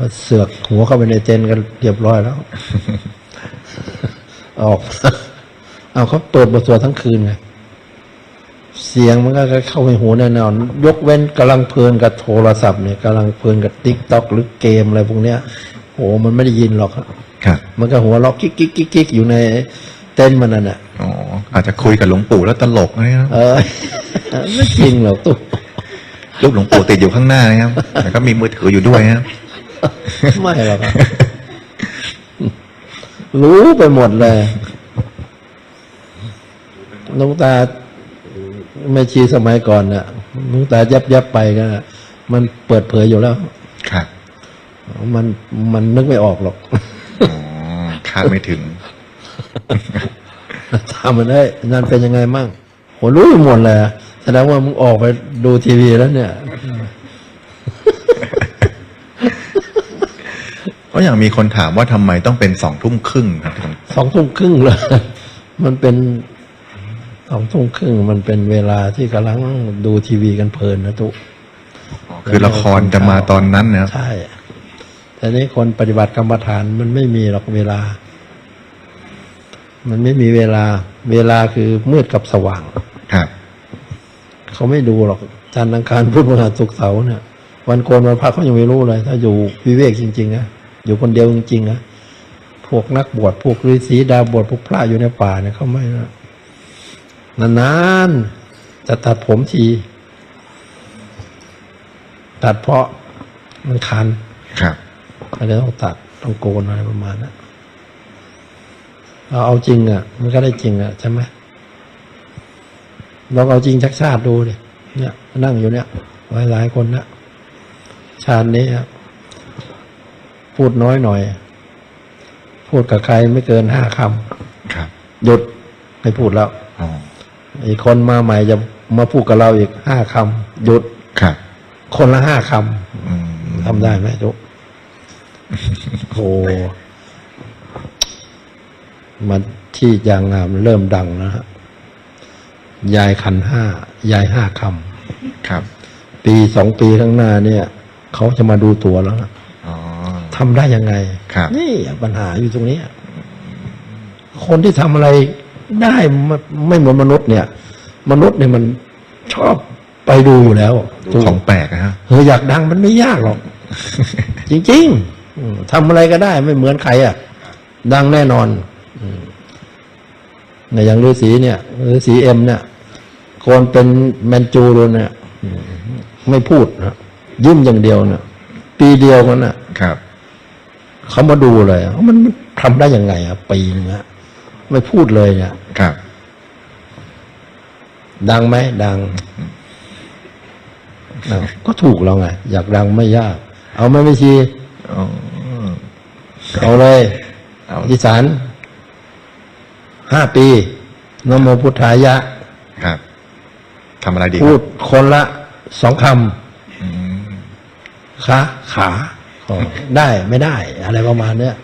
มาเสือกหัวเข้าไปในเจนกันเรียบร้อยแล้ว ออก เอาเขาเปิดบทสวดทั้งคืนไงเสียงมันก็เข้าไปหูแน่นอน ยกเว้นกำลังเพลินกับโทรศัพท์เนี่ยกำลังเพลินกับติ๊กต็อกหรือเกมอะไรพวกเนี้ยโอ้มันไม่ได้ยินหรอกครับ มันก็หัวล็อกกิ๊กกิ๊กกิ๊กกิ๊กอยู่ในเต้นท์มันนั่นแหละอ๋ออาจจะคุยกับหลวงปู่แล้วตลกนะครับเออไม่จริงหรอกตุ๊รูปหลวงปู่ติดอยู่ข้างหน้านะครับแล้วก็มีมือถืออยู่ด้วยนะครับ ไม่หรอกครับรู้ไปหมดเลยหลุงตาไม่ชีสมัยก่อนน่ะหลุงตายับยับไปก็ มันเปิดเผยอยู่แล้ว ครับ มันมันนึกไม่ออกหรอกอ๋อคาดไม่ถึงถามมันได้ยนั่นเป็นยังไงมั่งโหรู้ไปหมดเลยอะแสดงว่ามึงออกไปดูทีวีแล้วเนี่ย เพราะ อย่างมีคนถามว่าทำไมต้องเป็นสองทุ่มครึ่งครับสองทุ่มครึ่งเลยมันเป็นสองทุ่มครึ่งมันเป็นเวลาที่กำลังดูทีวีกันเพลินนะทุกคือละครจะมาตอนนั้นนะครับใช่แต่นี้คนปฏิบัติกรรมฐานมันไม่มีหรอกเวลา มันไม่มีเวลา เวลาคือมืดกับสว่างครับเขาไม่ดูหรอกจันทร์อังคารพุธพฤหัสศุกร์เสาร์เนี่ยวันโกนวันพระเขายังไม่รู้เลย ถ้าอยู่วิเวกจริงๆนะ อยู่คนเดียวจริงๆนะพวกนักบวชพวกฤาษีดาบวชพวกพระอยู่ในป่าเนี่ยเขาไม่นะนานๆจะตัดผมที ตัดเพราะมันคันครับก็เลยต้องตัดต้องโกนอะไรประมาณนั้นเราเอาจริงอะ มันก็ได้จริงอะใช่ไหมลองเอาจริงชักชาติดูดิเนี่ย นั่งอยู่เนี่ยหลายหลายๆคนนะชาตินี้อะ พูดน้อยหน่อย พูดกับใครไม่เกินห้าคครับำหยุดไม่พูดแล้ว อ๋อ อีกคนมาใหม่จะมาพูดกับเราอีกห้าคำหยุดครับ คนละห้าคอืมำทำได้ไหมทุกโอ้มันที่ยางงามเริ่มดังนะฮะยายคันห้ายายห้าคครับำปีสองปีข้างหน้าเนี่ย เขาจะมาดูตัวแล้วนะอ๋อ ทำได้ยังไงครับนี่ปัญหาอยู่ตรงนี้ คนที่ทำอะไรได้ไม่ไม่เหมือนมนุษย์เนี่ย มนุษย์เนี่ยมันชอบไปดูอยู่แล้วดูของแปลกนะฮะเฮ้ยอยากดังมันไม่ยากหรอก จริงๆอืมทำอะไรก็ได้ไม่เหมือนใครอะ ดังแน่นอนอืมในอย่างฤาษีเนี่ยฤาษีเอ็มเนี่ยคนเป็นแมนจูโดนเนี่ยอืมไม่พูดนะยิ้มอย่างเดียวเนี่ยปีเดียวมันน่ะครับ เขามาดูเลยว่ามันทำได้ยังไงอะปีนึงอะไม่พูดเลยเนี่ยครับ ดังไหมดังอ้าวก็ถูกแล้วไงอยากดังไม่ยาก เอาไหม่ไม่ชีอ๋อเอาเลยเอาอธิษฐานห้าปีนโมพุทธายะ ครับทำอะไรดีคพูรัดบคนละสองคอืมำขาขาอ๋อ ได้ไม่ได้ อะไรประมาณเนี้ย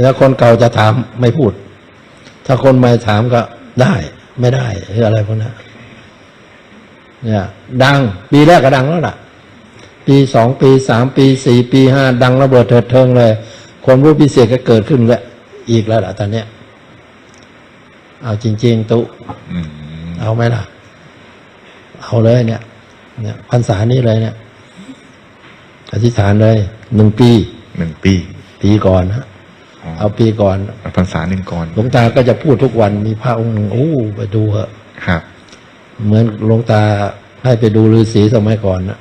แล้วคนเก่าจะถามไม่พูด ถ้าคนใหม่ถามก็ได้ ไม่ได้หรืออะไรพวกนั้นเนี่ย ดังปีแรกก็ดังแล้วล่ะ ปีสองปีสามปีสี่ปีห้าดังระเบิดเถิดเทิงเลยคนรู้พิเศษก็เกิดขึ้นแล้วอีกแล้วล่ะตอนเนี้ยเอาจริง ๆ ตุอืมเอาไหมล่ะ เอาเลยเนี่ย เนี่ยพรรษานี้เลยเนี่ย อธิษฐานเลยหนึ่งปีหนึ่งปีปีก่อนนะอ๋อเอาปีก่อนพรรษาหนึ่งก่อนหลวงตาก็จะพูดทุกวันมีพระองค์หนึ่งโอ้ไปดูเหอะครับ เหมือนหลวงตาให้ไปดูฤาษีสมัยก่อนนะ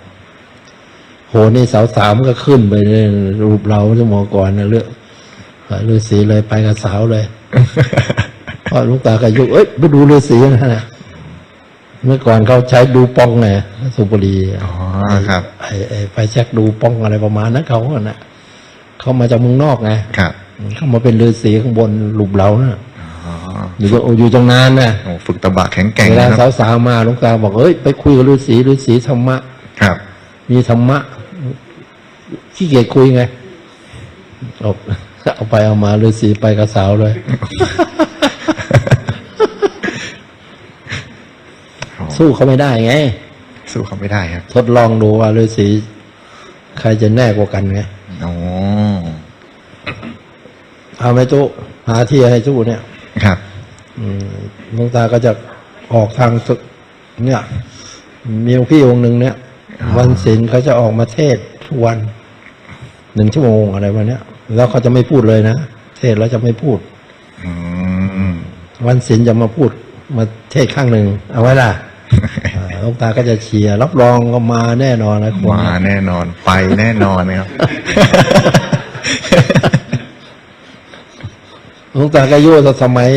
โหนี่สาวสามก็ขึ้นไปเลยรูปเราสมัยก่อนนะเลือกฤาษีเลยไปกับสาวเลยเพราะหลวงตาก็ยุเอ้ยไปดูฤาษีนะนะ เมื่อก่อนเขาใช้ดูป้องไงสุบุรีอ๋อครับไอ้ไอ้ไฟแช็กดูป้องอะไรประมาณนั้นเขาอะนะเขามาจากเมืองนอกไงครับเขามาเป็นฤาษีข้างบนหลุมเรานะอ๋ออยู่อยู่ตรงนานนะโอ้ฝึกตะบะแข็งแกร่งเวลานะครับสาวๆมาหลวงตาบอกเอ้ยไปคุยกับฤาษีฤาษีธรรมะครับ มีธรรมะขี้เกียจคุยไงเอาเอาไปเอามาฤาษีไปกับสาวเลย สู้เขาไม่ได้ไง สู้เขาไม่ได้ครับ ทดลองดูว่าฤาษีใครจะแน่กว่ากันไงอ๋อเอาไหมตู้หาที่ให้ตู้เนี่ย ครับ อืมหลวงตาก็จะออกทางศึกเนี่ย มีหลวงพี่องค์หนึ่งเนี่ย วันศีลเขาจะออกมาเทศน์ทุกวันหนึ่งชั่วโมงอะไรวันเนี้ย แล้วเขาจะไม่พูดเลยนะเทศน์แล้วจะไม่พูดอืมวันศีลจะมาพูดมาเทศน์ข้างหนึ่งเอาไว้ล่ะอ่า หลวงตาก็จะเชียร์รับรองก็มาแน่นอนนะคนมาแน่นอนไปแน่นอนนะครับหลวงตาก็ยุ่งสมัย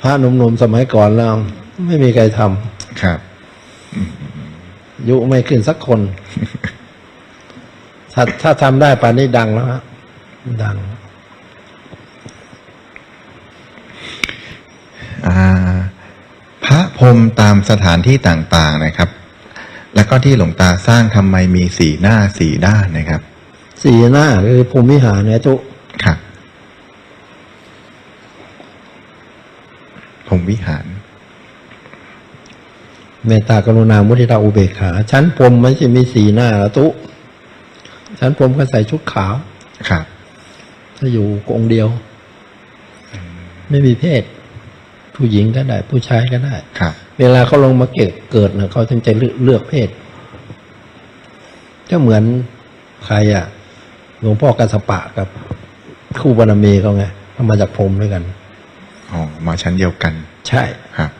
พระหนุ่มๆสมัยก่อนแล้ว ไม่มีใครทำครับ ยุไม่ขึ้นสักคน ถ้าถ้าทำได้ป่านนี้ดังแล้วฮะดัง อ่า พระพรห มตามสถานที่ต่างๆนะครับ แล้วก็ที่หลวงตาสร้างทำไมมีสีหน้าสีด้านนะครับ สี่หน้าคือภูมิวิหารเนี่ยทุกครับพรหมวิหาร เมตตากรุณามุทิตาอุเบกขา ชั้นพรหมไม่ใช่มีสีหน้าละตุชั้นพรหมก็ใส่ชุดขาวครับถ้าอยู่องค์เดียว ไม่มีเพศ ผู้หญิงก็ได้ ผู้ชายก็ได้ครับ เวลาเขาลงมาเกิดเกิดนะเขาถึงจะเลือกเลือกเพศก็เหมือนใครอะหลวงพ่อกัสสปะกับคู่บารมีเขาไงเขามาจากพรหมด้วยกันอ๋อมาชั้นเดียวกัน ใช่ครับ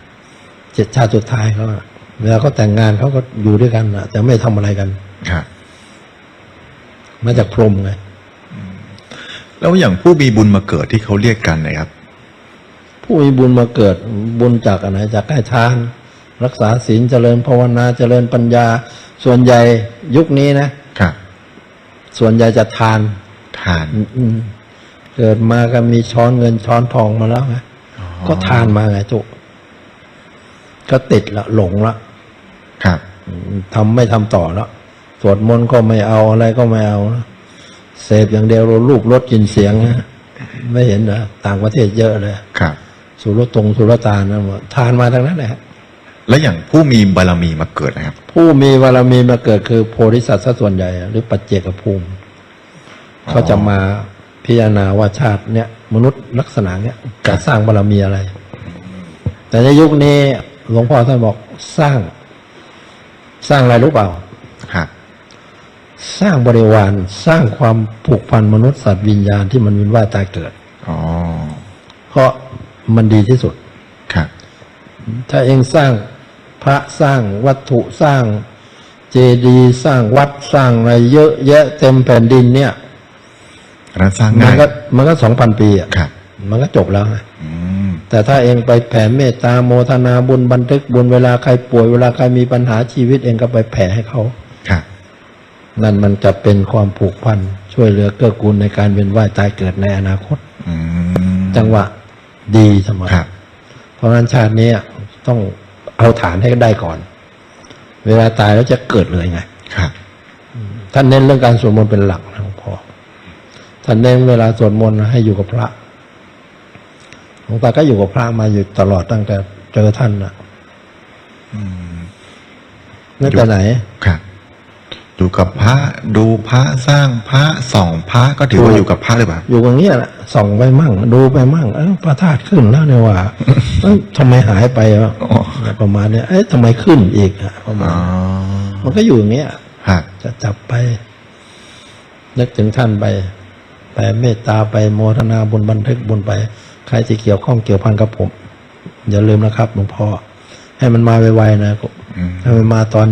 เจ็ดชาติสุดท้ายเขาอะเวลาเขาแต่งงานเขาก็อยู่ด้วยกันนะแต่ไม่ทำอะไรกันครับมาจากพรหมไงแล้วอย่างผู้มีบุญมาเกิดที่เขาเรียกกันนะครับ ผู้มีบุญมาเกิดบุญจากอะไรจากให้ทาน รักษาศีลเจริญภาวนาเจริญปัญญา ส่วนใหญ่ยุคนี้นะครับ ส่วนใหญ่จะทานทานอืมเกิดมาก็มีช้อนเงินช้อนทองมาแล้วไงอ๋อก็ทานมาไงจุกก็ติดละหลงละครับอืมทำไม่ทำต่อแล้วสวดมนต์ก็ไม่เอาอะไรก็ไม่เอานะเสพอย่างเดียวรูปรสกลินเสียงนะไม่เห็นนะต่างประเทศเยอะเลยครับ สุรตรงสุรตานนะหมดทานมาทั้งนั้นแหละแล้วอย่างผู้มีบารมีมาเกิดนะครับ ผู้มีบารมีมาเกิดคือโพธิสัตว์ซะส่วนใหญ่ หรือปัจเจกภูมิอ๋อเขาจะมาพิจารณาว่าชาติเนี่ยมนุษย์ลักษณะเนี่ยจะสร้างบารมีอะไร แต่ในยุคนี้หลวงพ่อท่านบอกสร้าง สร้างอะไรรู้เปล่าครับสร้างบริวารสร้างความผูกพันมนุษย์สัตว์วิญญาณที่มันวินว่ายตายเกิดอ๋อเพราะ มันดีที่สุดครับ ถ้าเองสร้างพระสร้างวัตถุสร้างเจดีย์สร้างวัดสร้างอะไรเยอะแยะเต็มแผ่นดินเนี่ยอันนั้นสร้างมัง่านยก็มันก็สองพันปีอะครับ มันก็จบแล้วไงอืมแต่ถ้าเองไปแผ่เมตตาโมทนาบุญบันทึกบุญเวลาใครป่วยเวลาใครมีปัญหาชีวิตเองก็ไปแผ่ให้เขาครับนั่นมันจะเป็นความผูกพันช่วยเหลือเกื้อกูลในการเวียนว่ายตายเกิดในอนาคตอืมจังหวะ ดีเสมอครับ เพราะฉะนั้นชาตินี้ต้องเอาฐานให้ได้ก่อน เวลาตายแล้วจะเกิดเลยไง ครับ ท่านเน้นเรื่องการสวดมนต์เป็นหลักนะหลวงพ่อท่านเน้นเวลาสวดมนต์ให้อยู่กับพระหลวงตาก็อยู่กับพระมาอยู่ตลอดตั้งแต่เจอท่านนะอืมนั่นแต่ไหน ครับ อยู่กับพระดูพระสร้างพระส่องพระก็ถือว่าถูกอยู่กับพระหรือเปล่าอยู่อย่างเงี้ยแหละส่องไปมั่ง ดูไปมั่งเอ้าพระธาตุขึ้นแล้วเนี่ยว่าเอ้าทำไมหายไปวะอ๋อประมาณเนี้ยเอ้ยทำไมขึ้นอีกอะประมาอ๋ณอมันก็อยู่อย่างเงี้ยครับจะจับไป นึกถึงท่านไปแผ่เมตตาไปโมทนาบุญบันทึกบุญไป ใครที่เกี่ยวข้องเกี่ยวพันกับผม อย่าลืมนะครับหลวงพ่อให้มันมาไวๆนะอืมให้มันมาตอน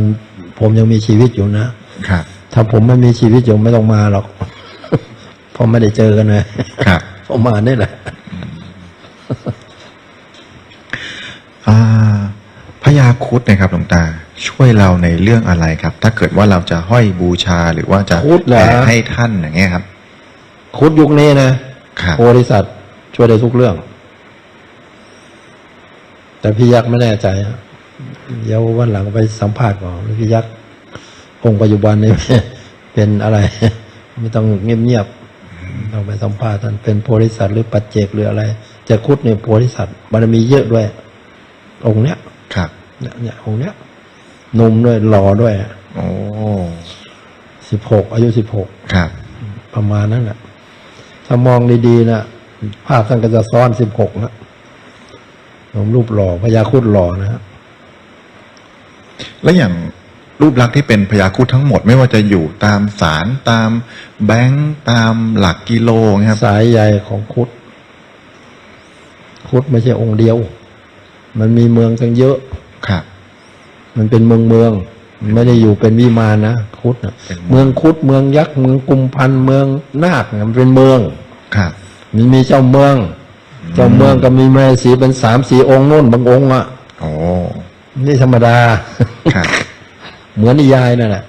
ผมยังมีชีวิตอยู่นะ ครับ ถ้าผมไม่มีชีวิตอยู่ไม่ต้องมาหรอกเพราะไม่ได้เจอกันเลยครับผมมานี่แหละอ่าพญาครุดนะครับหลวงตา ช่วยเราในเรื่องอะไรครับ ถ้าเกิดว่าเราจะห้อยบูชาหรือว่าจะครุฑเหรอแผ่ให้ท่านอย่างเงี้ยครับ คุดยุคนี้นะครับโพธิสัตว์ช่วยได้ทุกเรื่อง แต่พี่ยักษ์ไม่แน่ใจอะเดี๋ยววันหลังไปสัมภาษณ์ก่อนพี่ยักษ์ องค์ปัจจุบันนี้เป็นอะไร ไม่ต้องเงียบๆต้องไปสัมภาษณ์ท่านเป็นโพธิสัตว์หรือปัจเจกหรืออะไรจะคุดเนี่ยโพธิสัตว์บารมีเยอะด้วย องค์เนี้ยครับเนี่ยเนี่ยองค์เนี้ยหนุ่มด้วยหล่อด้วยโอ้สิบหกอายุสิบหกครับ ประมาณนั้นแหละถ้ามองดีๆนะภาพท่านก็จะซ้อนสิบหกนะผมรูปหล่อพญาครุดหล่อนะฮะแล้วอย่าง รูปลักษณ์ที่เป็นพยาครุดทั้งหมดไม่ว่าจะอยู่ตามสารตามแบงค์ตามหลักกิโลนะครับ สายใยของครุดครุดไม่ใช่องค์เดียว มันมีเมืองตั้งเยอะครับ มันเป็นเมืองเมืองมันไม่ได้อยู่เป็นวิมานนะครุดนะเป็นเมืเมืององครุดเมืองยักษ์เมืองกุมพันธ์เมืองนาคเนี่ยมันเป็นเมืองครับมันมีเจ้าเมือง เจ้าเมืองก็มีแม่สีเป็นสามสี่องค์นู่นบางองค์อะโอ้นี่ธรรมดาครับ เหมือนนิยายนั่นแหละ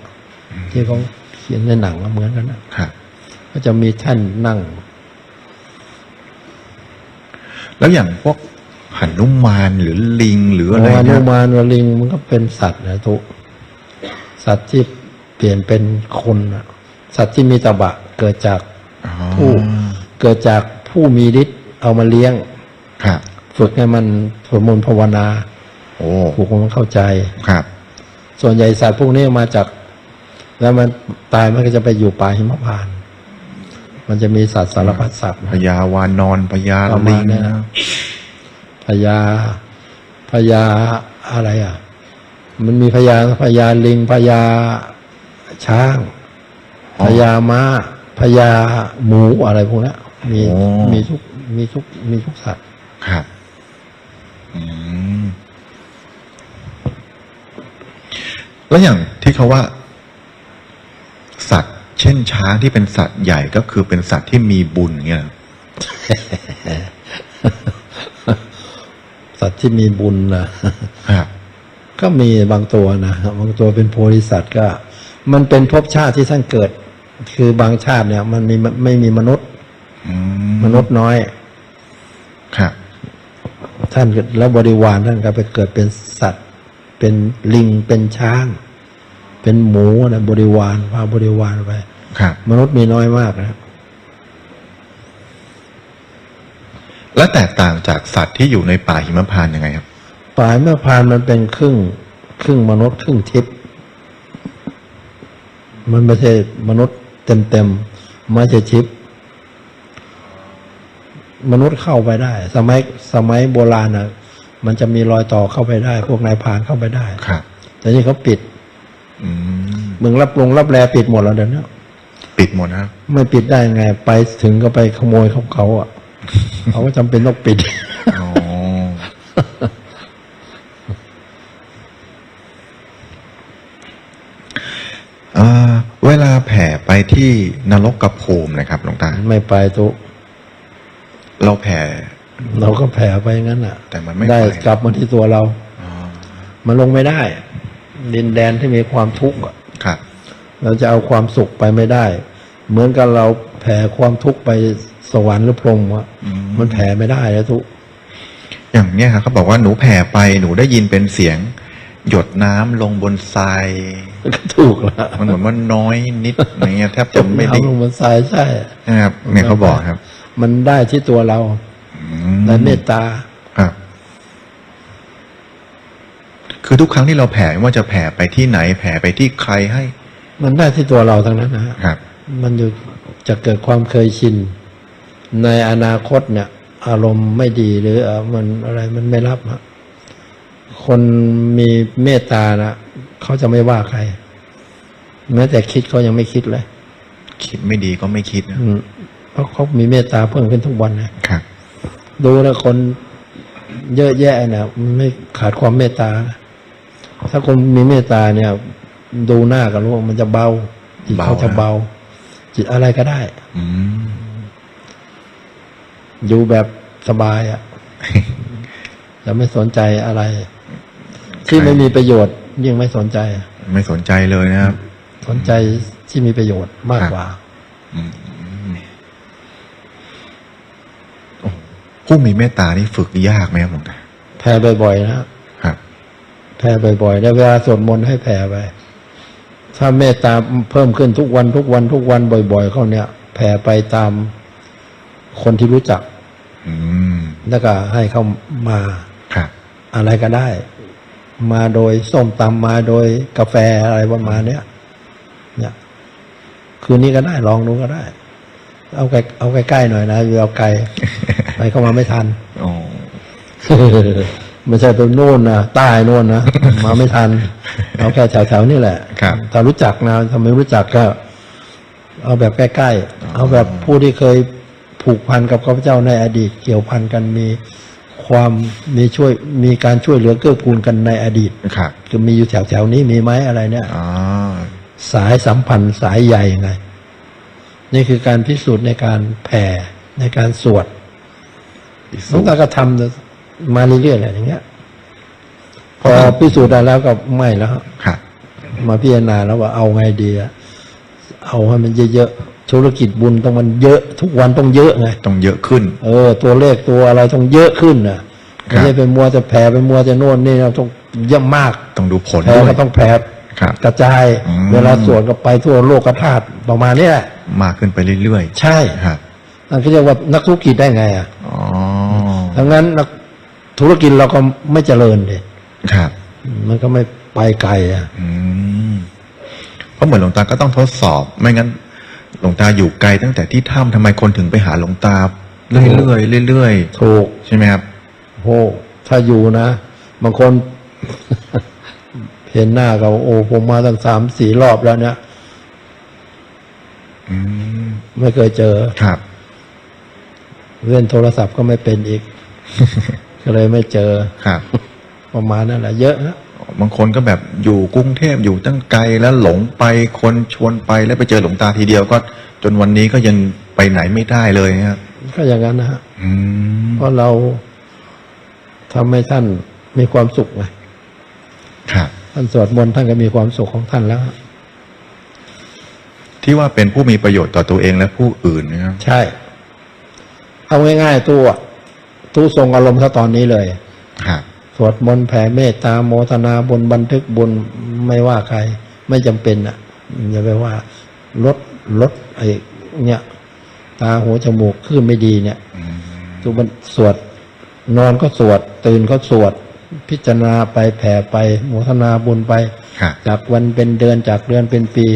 ที่เขาเขียนในหนังอะเหมือนกันนะครับก็จะมีแท่นนั่ง แล้วอย่างพวกหันุมานหรือลิงหรืออะไรโอนุเนี่ยมานวลิงมันก็เป็นสัตว์นะทุกสัตว์ที่เปลี่ยนเป็นคนอะสัตว์ที่มีตบะ เกิดจากอ๋อผู้เกิดจากผู้มีฤทธิ์เอามาเลี้ยงครับฝึกให้มันสวดมนต์ภาวนา โอ้ผูกมันเข้าใจครับ ส่วนใหญ่สัตว์พวกนี้มาจาก แล้วมันตายมันก็จะไปอยู่ป่าหิมพานต์มันจะมีสัตว์สารพัดสัตว์พญาวานอนพญาประลิมาณงเนี้ยพญาพญาอะไรอะ มันมีพญาพญาลิงพญาช้างพญาม้าพญาหมูอะไรพวกนี้มีมีทุกมีทุกมีทุกสัตว์ ครับอืม แล้วอย่างที่เขาว่า สัตว์ เช่นช้างที่เป็นสัตว์ใหญ่ก็คือเป็นสัตว์ที่มีบุญเงี้ยสัตว์ที่มีบุญนะครับก็มีบางตัวนะบางตัวเป็นโพธิสัตว์ก็ มันเป็นภพชาติที่ท่านเกิด คือบางชาติเนี่ย มันมีไม่มีมนุษย์อืมมนุษย์น้อยครับท่านก็แล้วบริวารท่านก็ไปเกิดเป็นสัตว์ เป็นลิงเป็นช้าง เป็นหมูนะบริวารพาบริวารไปครับมนุษย์มีน้อยมากนะแล้วแตกต่างจากสัตว์ที่อยู่ในป่าหิมพานต์ยังไงครับ ป่าเมื่อพานมันเป็นครึ่งครึ่งมนุษย์ครึ่งทิพย์มันไม่ใช่มนุษย์เต็มเต็มๆไม่ใช่ทิพย์มนุษย์เข้าไปได้ สมัยสมัยโบราณนะ มันจะมีรอยต่อเข้าไปได้ พวกนายพรานเข้าไปได้ครับแต่นี่เขาปิดอืมเมืองรับลงรับแลปิดหมดแล้วเดี๋ยวนี้ปิดหมดนะครับไม่ปิดได้ไง ไปถึงก็ไปขโมยของเขาอะเขาก็จำเป็นต้องปิดอ๋อเอ่อเวลาแผ่ไปที่นรกกระภูมินะครับหลวงตา ไม่ไปตุเราแผ่ เราก็แผ่ไปงั้นอะ แต่มันไม่ได้ไปกลับมาที่ตัวเราอ๋อมันลงไม่ได้ ดินแดนที่มีความทุกข์อะครับ เราจะเอาความสุขไปไม่ได้ เหมือนกับเราแผ่ความทุกข์ไปสวรรค์หรือพรหมอะอืมมันแผ่ไม่ได้แล้วทุกอย่างเนี้ยครับเขาบอกว่าหนูแผ่ไปหนูได้ยินเป็นเสียง หยดน้ำลงบนทรายก็ถูกแล้วมันเหมือนว่าน้อยนิดอย่างเงี้ยแทบจะไม่ได้เอาลงบนทรายใช่นะครับเนี่ยเขาบอกครับ มันได้ที่ตัวเรา อืมในเมตตาครับ คือทุกครั้งที่เราแผ่ไม่ว่าจะแผ่ไปที่ไหน แผ่ไปที่ใครให้ มันได้ที่ตัวเราทั้งนั้นนะฮะครับ มันอยู่จะเกิดความเคยชิน ในอนาคตเนี่ย อารมณ์ไม่ดีหรือเอ่อมันอะไรมันไม่รับอะคนมีเมตตานะเขาจะไม่ว่าใคร แม้แต่คิดเขายังไม่คิดเลย คิดไม่ดีก็ไม่คิดนะอืมเพราะเขามีเมตตาเพิ่มขึ้นทุกวันนะครับ ดูแล้วคนเยอะแยะเนี่ยมันไม่ขาดความเมตตานะถ้าคนมีเมตตาเนี่ย ดูหน้ากันรู้ว่ามันจะเบาจิตเขาจะเบา จิตอะไรก็ได้อืมอยู่แบบสบายอะ่ะจะไม่สนใจอะไร ที่ไม่มีประโยชน์ยิ่งไม่สนใจ ไม่สนใจเลยนะครับ สนใจที่มีประโยชน์มากครับกว่า ผู้มีเมตตานี่ฝึกยากไหมครับหลวงตาแผ่บ่อยๆนะครับ แผ่บ่อยๆได้เวลาสวดมนต์ให้แผ่ไป ถ้าเมตตาเพิ่มขึ้นทุกวันทุกวันทุกวันบ่อย ๆ เข้าเนี่ย แผ่ไปตามคนที่รู้จัก อืมแล้วก็ให้เข้ามาครับ อะไรก็ได้ มาโดยส้มตำมาโดยกาแฟอะไรประมาณเนี้ยเนี่ยคืนนี้ก็ได้ลองดูก็ได้ เอาใกล้เอาใกล้ๆหน่อยนะอย่าเอาไกลไป เข้ามาไม่ทันอ๋อไม่ใช่ไปโน่นนะใต้โน่นนะมาไม่ทันเอาแค่แถวๆนี่แหละครับถ้ารู้จักนะถ้าไม่รู้จักก็ เอาแบบใกล้ๆเอาแบบผู้ที่เคยผูกพันกับข้าพเจ้าในอดีต เกี่ยวพันกันมีความมีช่วยมีการช่วยเหลือเกื้อกูลกันในอดีตครับคือมีอยู่แถวๆนี้มีไหมอะไรเนี่ยอ๋อสายสัมพันธ์สายใหญ่ไงนี่คือการพิสูจน์ในการแผ่ในการสวดพิ หลสูวงจน์ตาก็ทำมาเรื่อยๆแหละอย่างเงี้ย พอพิสูจน์ได้แล้วก็ไม่แล้วครับมาพิจารณาแล้วว่าเอาไงดีอะเอาให้มันเยอะๆธุรกิจบุญต้องมันเยอะ ทุกวันต้องเยอะไงต้องเยอะขึ้น เออ ตัวเลขตัวอะไรต้องเยอะขึ้นน่ะครับไม่ใช่เป็นมัวจะแผ่เป็นมัวจะโน่นนี่เราต้องเยอะมากต้องดูผลแผ่ด้วยก็ต้องแผ่ครับกระจายอืมเวลาสวดก็ไปทั่วโลกธาตุประมาณนี้แหละมากขึ้นไปเรื่อยใช่ๆครับนั่นเขาเรียกว่านักธุรกิจได้ไงอะอ๋อ ดังนั้นนักธุรกิจเราก็ไม่เจริญเลยครับ มันก็ไม่ไปไกลอะอืมเพราะเหมือนหลวงตาก็ต้องทดสอบ ไม่งั้น หลวงตาอยู่ไกลตั้งแต่ที่ถ้ำทำไมคนถึงไปหาหลวงตาเรื่อยๆเรื่อยถูกๆใช่ไหมครับโอ้ถ้าอยู่นะบางคนเห็นหน้าก็โอ้ผมมาตั้งสามสี่รอบแล้วเนี่ยอืมไม่เคยเจอครับเล่นโทรศัพท์ก็ไม่เป็นอีก ก็เลยไม่เจอครับประมาณนั้นแหละเยอะนะบางคนก็แบบอยู่กรุงเทพอยู่ตั้งไกลแล้วหลงไปคนชวนไปแล้วไปเจอหลวงตาทีเดียวก็ จนวันนี้ก็ยังไปไหนไม่ได้เลยนะครับก็อย่างนั้นนะฮะอืมเพราะเราทำให้ท่านมีความสุขไงครับท่านสวดมนต์ท่านก็มีความสุขของท่านแล้ว ที่ว่าเป็นผู้มีประโยชน์ต่อตัวเองและผู้อื่นนะครับใช่ เอาง่ายๆตู้อะตู้ทรงอารมณ์ซะตอนนี้เลยครับสวดมนต์แผ่เมตตาโมทนาบนบันทึกบุญไม่ว่าใคร ไม่จำเป็นอะอย่าไปว่าลดลดไอ้เนี่ย ตาหูจมูกขึ้นไม่ดีเนี่ยอืมทุกมันสวด นอนก็สวด ตื่นก็สวด พิจารณาไปแผ่ไปโมทนาบุญไปครับจากวันเป็นเดือนจากเดือนเป็นปี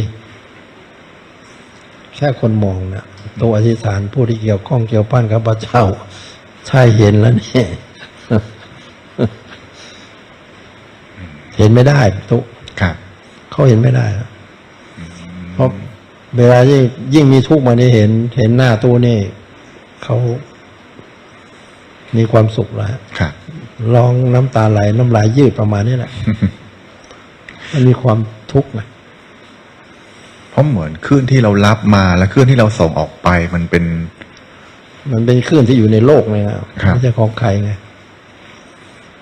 แค่คนมองนะตัวอธิษฐานผู้ที่เกี่ยวข้องเกี่ยวพันกับพระเจ้า ใช่เห็นแล้วนี่เห็นไม่ได้ทุกครับเขาเห็นไม่ได้นะเพราะเวลายิ่งยิ่งมีทุกข์มานี่เห็น เห็นหน้าตู้นี่เขามีความสุขแล้วครับร้องน้ำตาไหลน้ำลายยืดประมาณนี้แหละมันมีความทุกข์ไงเพราะเหมือนคลื่นที่เรารับมาและคลื่นที่เราส่งออกไป มันเป็น มันเป็นคลื่นที่อยู่ในโลกเลยนะครับไม่ใช่ของใครไง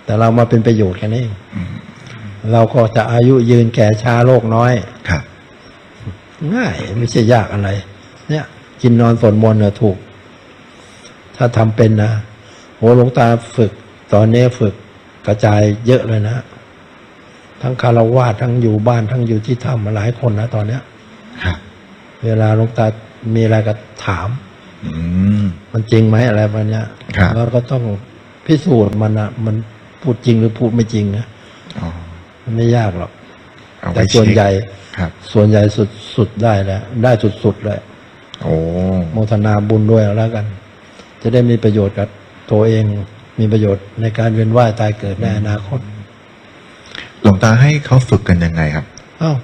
แต่เรามาเป็นประโยชน์กันเองเราก็จะอายุยืนแก่ช้าโรคน้อยครับ ง่ายไม่ใช่ยากอะไร เนี่ย กินนอนสวดมนต์เนี่ยถูก ถ้าทำเป็นนะโหหลวงตาฝึก ตอนนี้ฝึกกระจายเยอะเลยนะ ทั้งคารวาสทั้งอยู่บ้านทั้งอยู่ที่ถ้ำมาหลายคนนะตอนเนี้ยครับเวลาหลวงตามีอะไรก็ถามอื มมันจริงไหมอะไรแบบเนี้ยครับแล้วก็ต้องพิสูจน์มันอะมันพูดจริงหรือพูดไม่จริงนะอ๋อมันไม่ยากหรอกเอาแต่ไว้ส่วนเช็คใหญ่ครับส่วนใหญ่สุดสุดได้แล้วได้สุดสุดเลยโอ้โมทนาบุญด้วยแล้วกัน จะได้มีประโยชน์กับตัวเองมีประโยชน์ในการเวียนว่ายตายเกิดในอนาคต หลวงตาให้เขาฝึกกันยังไงครับอ้าว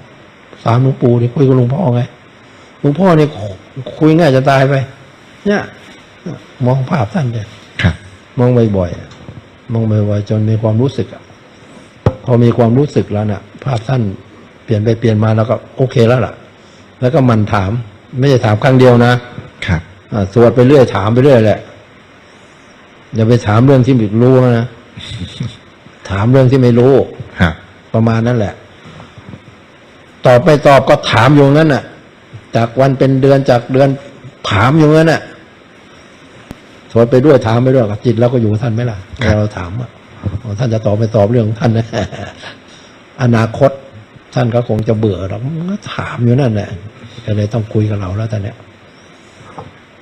สามหลวงปู่นี่คุยกับหลวงพ่อไงหลวงพ่อนี่คุยง่ายจะตายไป เนี่ย มองภาพท่านเนี่ยครับ มองบ่อยๆอะมองบ่อยๆจนมีความรู้สึกอะพอมีความรู้สึกแล้วเนี่ยภาพท่านเปลี่ยนไปเปลี่ยนมาแล้วก็โอเคแล้วล่ะ แล้วก็หมันถาม ไม่ใช่ถามครั้งเดียวนะครับอ่าสวดไปเรื่อยถามไปเรื่อยแหละอย่าไปถามเรื่องที่ไม่รู้นะถามเรื่องที่ไม่รู้ครับประมาณนั้นแหละ ตอบไม่ตอบก็ถามอยู่งั้นน่ะ จากวันเป็นเดือนจากเดือนถามอยู่งั้นน่ะ สวดไปด้วยถามไปด้วยกับจิตเราก็อยู่กับท่านไหมล่ะครับเราถามว่าท่านจะตอบไม่ตอบเรื่องของท่านนะอนาคตท่านก็คงจะเบื่อหรอกมันก็ถามอยู่นั่นแหละก็เลยต้องคุยกับเราแล้วตอนเนี้ย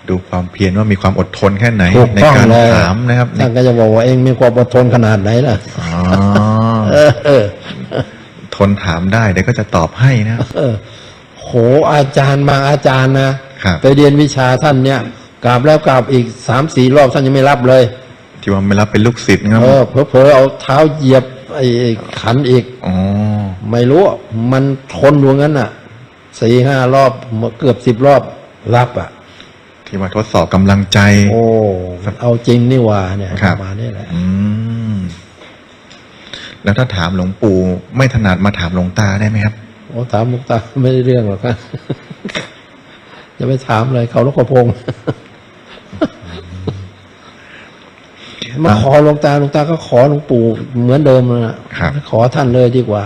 ดูความเพียรว่ามีความอดทนแค่ไหนถูกในต้องการเลยถามนะครับท่านก็จะบอกว่าเองมีความอดทนขนาดไหนล่ะอ๋อเออเออทนถามได้เดี๋ยวก็จะตอบให้นะครับเออคโหอาจารย์บางอาจารย์นะครับไปเรียนวิชาท่านเนี่ย กราบแล้วกราบอีกสามสี่รอบท่านยังไม่รับเลยที่ว่าไม่รับเป็นลูกศิษย์นะครับเออเผลอๆเอาเท้าเหยียบไอ้ขันอีกอ๋อไม่รู้ มันทนอยู่งั้นอะสี่ห้ารอบเกือบสิบรอบรับอะที่ว่าทดสอบกำลังใจ โอ้เอาจริงนี่หว่าเนี่ยครับประมาณนี้แหละอืมแล้วถ้าถามหลวงปู่ไม่ถนัดมาถามหลวงตาได้ไหมครับโอ้ถามหลุงตาไม่ได้เรื่องหรอกครับจะไปถามเลยเขาลูกกระพง มาขอหลวงตาหลวงตาก็ขอหลวงปู่เหมือนเดิมนะครับ ขอท่านเลยดีกว่า